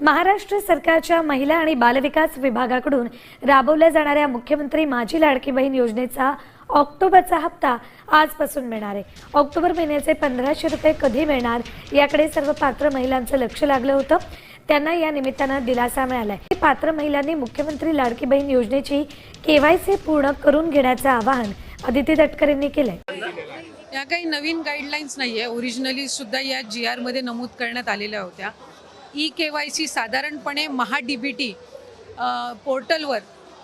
महाराष्ट्र सरकारच्या महिला आणि बालविकास विभागाकडून राबवल्या जाणाऱ्या मुख्यमंत्री माझी लाडकी बहीण योजनेचा ऑक्टोबरचा हप्ता आजपासून मिळणार आहे. ऑक्टोबर महिन्याचे पंधराशे रुपये कधी मिळणार याकडे सर्व पात्र महिलांचं लक्ष लागलं होतं. त्यांना या निमित्तानं दिलासा मिळालाय. पात्र महिलांनी मुख्यमंत्री लाडकी बहीण योजनेची केवायसी पूर्ण करून घेण्याचं आवाहन अदिती तटकर केलंय. या काही नवीन गाईडलाईन्स नाही आहे ओरिजिनली सुद्धा या जी आरमध्ये नमूद करण्यात आलेल्या होत्या. ई के वाय सी साधारणपणे महा डी बी टी पोर्टलवर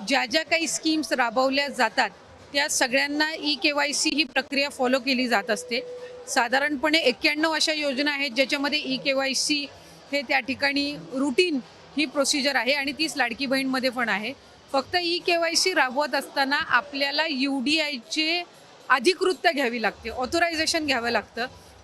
ज्या ज्या काही स्कीम्स राबवल्या जातात त्या सगळ्यांना ई के वाय सी ही प्रक्रिया फॉलो केली जात असते. साधारणपणे एक्क्याण्णव अशा योजना आहेत ज्याच्यामध्ये ई के वाय सी हे त्या ठिकाणी रुटीन ही प्रोसिजर आहे आणि तीच लाडकी बहीणमध्ये पण आहे. फक्त ई के वाय सी राबवत असताना आपल्याला यू डी आयचे अधिकृतता घ्यावी लागते ऑथोरायझेशन घ्यावं लागतं.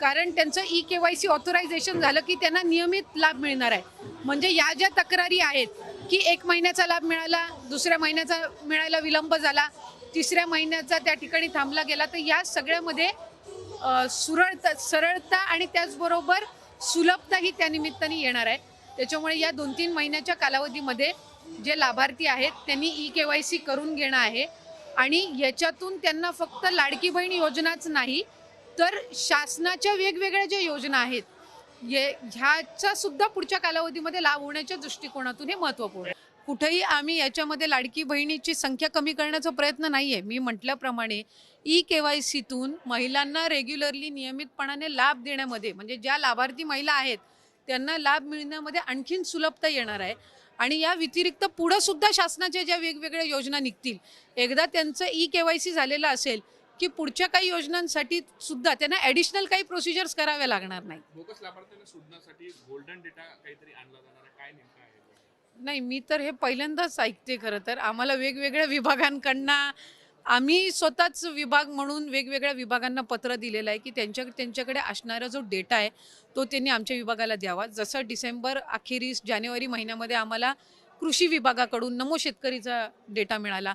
कारण त्यांचं E K Y C authorisation झालं की त्यांना नियमित लाभ मिळणार आहे. म्हणजे या ज्या तक्रारी आहेत की एक महिन्याचा लाभ मिळाला दुसऱ्या महिन्याचा मिळायला विलंब झाला तिसऱ्या महिन्याचा त्या ठिकाणी थांबला गेला तर या सगळ्यामध्ये सुरळता सरळता आणि त्याचबरोबर सुलभता ही त्या निमित्ताने येणार आहे. त्याच्यामुळे या दोन तीन महिन्याच्या कालावधीमध्ये जे लाभार्थी आहेत त्यांनी ई के वाय सी करून घेणं आहे. आणि याच्यातून त्यांना फक्त लाडकी बहीण योजनाच नाही तर शासनाच्या वेगवेगळ्या ज्या योजना आहेत ये ह्याचा सुद्धा पुढच्या कालावधीमध्ये लाभ होण्याच्या दृष्टिकोनातून हे महत्त्वपूर्ण आहे. कुठेही आम्ही याच्यामध्ये लाडकी बहिणीची संख्या कमी करण्याचा प्रयत्न नाही आहे मी म्हटल्याप्रमाणे ई के वाय सीतून महिलांना रेग्युलरली नियमितपणाने लाभ देण्यामध्ये म्हणजे ज्या लाभार्थी महिला आहेत त्यांना लाभ मिळण्यामध्ये आणखीन सुलभता येणार आहे. आणि या व्यतिरिक्त पुढंसुद्धा शासनाच्या ज्या वेगवेगळ्या योजना निघतील एकदा त्यांचं ई के वाय सी झालेलं असेल की पुढच्या काही योजनांसाठी सुद्धा त्यांना ॲडिशनल काही प्रोसिजर्स कराव्या लागणार नाही. बोगस लाभार्थ्यांना शोधण्यासाठी गोल्डन डेटा काहीतरी आणला जाणार आहे. काय नेमकं आहे? नाही मी तर हे पहिल्यांदाच ऐकते खरं तर. आम्हाला वेगवेगळ्या विभागांकडनं आम्ही स्वतःच विभाग म्हणून वेगवेगळ्या विभागांना पत्र दिलेलं आहे की त्यांच्या त्यांच्याकडे असणारा जो डेटा आहे तो त्यांनी आमच्या विभागाला द्यावा. जसं डिसेंबर अखेरीस जानेवारी महिन्यामध्ये आम्हाला कृषी विभागाकडून नमो शेतकरीचा डेटा मिळाला.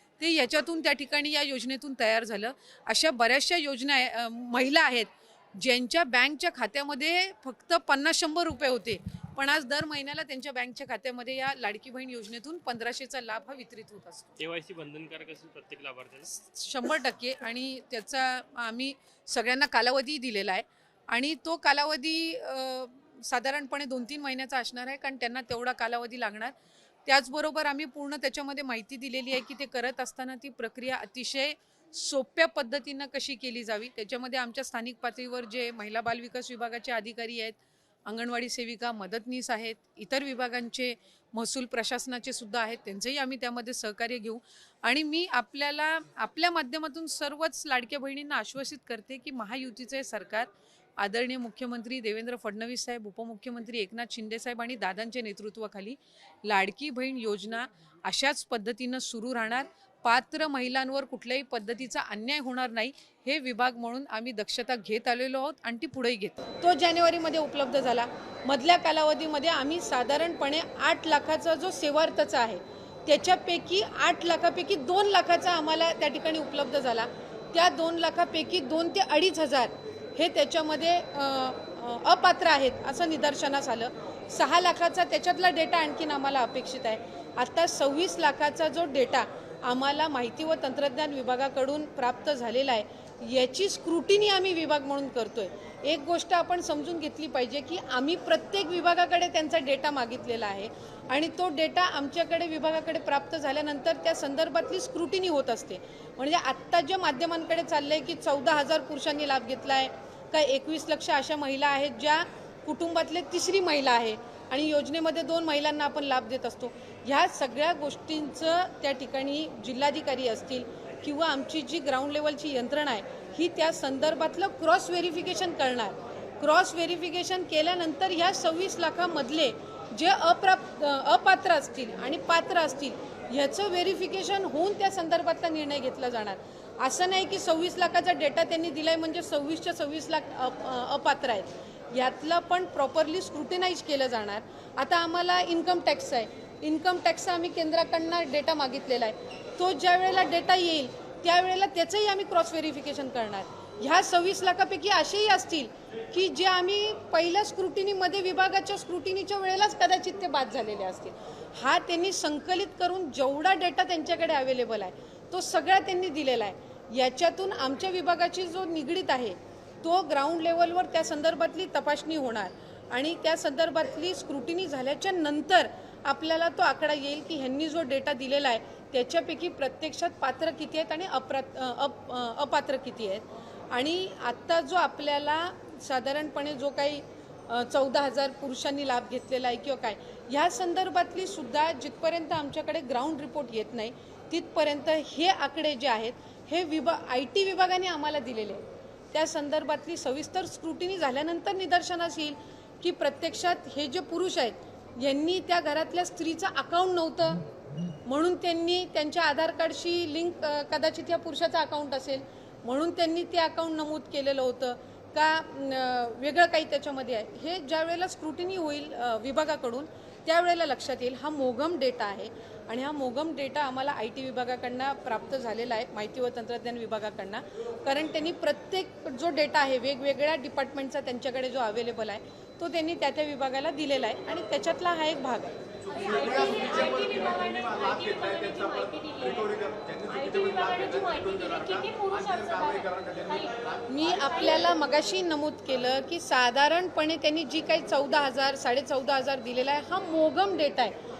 ते याच्यातून त्या ठिकाणी या योजनेतून तयार झालं. अशा बऱ्याचशा योजना महिला आहेत ज्यांच्या बँकच्या खात्यामध्ये फक्त पन्नास शंभर रुपये होते. पण आज दर महिन्याला त्यांच्या बँकच्या खात्यामध्ये या लाडकी बहीण योजनेतून पंधराशेचा लाभ हा वितरित होत असतो. केवायसी बंधनकारक असेल प्रत्येक लाभार्थ्याला? शंभर टक्के आणि त्याचा आम्ही सगळ्यांना कालावधी दिलेला आहे. आणि तो कालावधी साधारणपणे दोन तीन महिन्याचा असणार आहे कारण त्यांना तेवढा कालावधी लागणार. त्याचबरोबर आम्ही पूर्ण त्याच्यामध्ये माहिती दिलेली आहे की ते करत असताना ती प्रक्रिया अतिशय सोप्या पद्धतीनं कशी केली जावी. त्याच्यामध्ये आमच्या स्थानिक पातळीवर जे महिला बालविकास विभागाचे अधिकारी आहेत अंगणवाडी सेविका मदतनीस आहेत इतर विभागांचे महसूल प्रशासनाचे सुद्धा आहेत त्यांचंही आम्ही त्यामध्ये सहकार्य घेऊ. आणि मी आपल्याला आपल्या माध्यमातून सर्वच लाडक्या बहिणींना आश्वासित करते की महायुतीचे सरकार आदरणीय मुख्यमंत्री देवेंद्र फडणवीस साहेब उपमुख्यमंत्री एकनाथ शिंदेसाहेब आणि दादांच्या नेतृत्वाखाली लाडकी बहीण योजना अशाच पद्धतीनं सुरू राहणार. पात्र महिलांवर कुठल्याही पद्धतीचा अन्याय होणार नाही हे विभाग म्हणून आम्ही दक्षता घेत आलेलो आहोत आणि ती पुढेही घेतो तो जानेवारीमध्ये उपलब्ध झाला. मधल्या कालावधीमध्ये आम्ही साधारणपणे आठ लाखाचा जो सेवार्थचा आहे त्याच्यापैकी आठ लाखापैकी दोन लाखाचा आम्हाला त्या ठिकाणी उपलब्ध झाला. त्या दोन लाखापैकी दोन ते अडीच हजार हे त्याच्यामध्ये अपात्र आहेत असं निदर्शनास आलं. सहा लाखाचा त्याच्यातला डेटा आणखीन आम्हाला अपेक्षित आहे. आत्ता सव्वीस लाखाचा जो डेटा आम्हाला माहिती व तंत्रज्ञान विभागाकडून प्राप्त झालेला आहे याची स्क्रुटिनी आम्ही विभाग म्हणून करतोय. एक गोष्ट आपण समजून घेतली पाहिजे की आम्ही प्रत्येक विभागाकडे त्यांचा डेटा मागितलेला आहे आणि तो डेटा आमच्याकडे विभागाकडे प्राप्त झाल्यानंतर त्या संदर्भातली स्क्रुटिनी होत असते. म्हणजे आत्ता ज्या माध्यमांकडे चाललं आहे की चौदा हजार पुरुषांनी लाभ घेतला आहे का एकवीस लक्ष अशा महिला आहेत ज्या कुटुंबातले तिसरी महिला आहे. आणि योजनेमध्ये दोन महिलांना आपण लाभ देत असतो. ह्या सगळ्या गोष्टींचं त्या ठिकाणी जिल्हाधिकारी असतील किंवा आमची जी ग्राउंड लेवलची यंत्रणा आहे ही त्या संदर्भातलं क्रॉस व्हेरिफिकेशन करणार. क्रॉस व्हेरिफिकेशन केल्यानंतर ह्या सव्वीस लाखामधले जे अप्राप्त अपात्र असतील आणि पात्र असतील ह्याचं व्हेरिफिकेशन होऊन त्या संदर्भातला निर्णय घेतला जाणार. असं नाही की सव्वीस लाखाचा डेटा त्यांनी दिलाय म्हणजे सव्वीसच्या सव्वीस लाख अप- अपात्र आहेत. यातलं पण प्रॉपरली स्क्रुटिनाईज केलं जाणार. आता आम्हाला इन्कम टॅक्स आहे. इन्कम टॅक्सचा आम्ही केंद्राकडनं डेटा मागितलेला आहे. तो ज्या वेळेला डेटा येईल त्यावेळेला त्याचंही आम्ही क्रॉस व्हेरिफिकेशन करणार. ह्या सव्वीस लाखापैकी असेही असतील की जे आम्ही पहिल्या स्क्रुटिनीमध्ये विभागाच्या स्क्रुटिनीच्या वेळेलाच कदाचित ते बाद झालेले असतील. हा त्यांनी संकलित करून जेवढा डेटा त्यांच्याकडे अवेलेबल आहे तो सगळा त्यांनी दिलेला आहे. याच्यातून आमच्या विभागाची जो निगडीत आहे तो ग्राउंड लेवलवर त्या संदर्भातली तपासणी होणार. आणि त्या संदर्भातली स्क्रुटिनी झाल्याच्यानंतर आपल्याला तो आकडा येईल की ह्यांनी जो डेटा दिलेला आहे त्याच्यापैकी प्रत्यक्षात पात्र किती आहेत आणि अप्रा अप अपात्र किती आहेत. आणि आत्ता जो आपल्याला साधारणपणे जो काही चौदा हजार पुरुषांनी लाभ घेतलेला आहे किंवा काय ह्या संदर्भातली सुद्धा जिथपर्यंत आमच्याकडे ग्राउंड रिपोर्ट येत नाही तिथपर्यंत हे आकडे जे आहेत हे विभा आय टी विभागाने आम्हाला दिलेले. आहे त्या संदर्भातली सविस्तर स्क्रुटिनी झाल्यानंतर निदर्शनास येईल की प्रत्यक्षात हे जे पुरुष आहेत यांनी त्या घरातल्या स्त्रीचं अकाउंट नव्हतं. म्हणून त्यांनी त्यांच्या आधार कार्डशी लिंक कदाचित या पुरुषाचं अकाउंट असेल. म्हणून त्यांनी ते अकाउंट नमूद केलेलं होतं. का वेगळं काही त्याच्यामध्ये आहे. हे ज्या वेळेला स्क्रुटिनी होईल विभागाकडून त्यावेळेला लक्षात येईल हा मोगम डेटा आहे. आणि हा मोगम डेटा आम्हाला आय टी विभागाकडनं प्राप्त झालेला आहे माहिती व तंत्रज्ञान विभागाकडनं. कारण त्यांनी प्रत्येक जो डेटा आहे वेगवेगळ्या डिपार्टमेंटचा त्यांच्याकडे जो अवेलेबल आहे तो त्यांनी त्या त्या विभागाला दिलेला आहे. आणि त्याच्यातला हा एक भाग आहे. मी आपल्याला मगाशी नमूद केलं की साधारणपणे त्यांनी जी काही चौदा हजार साडे चौदा हजार दिलेला आहे हा मोगम डेटा आहे.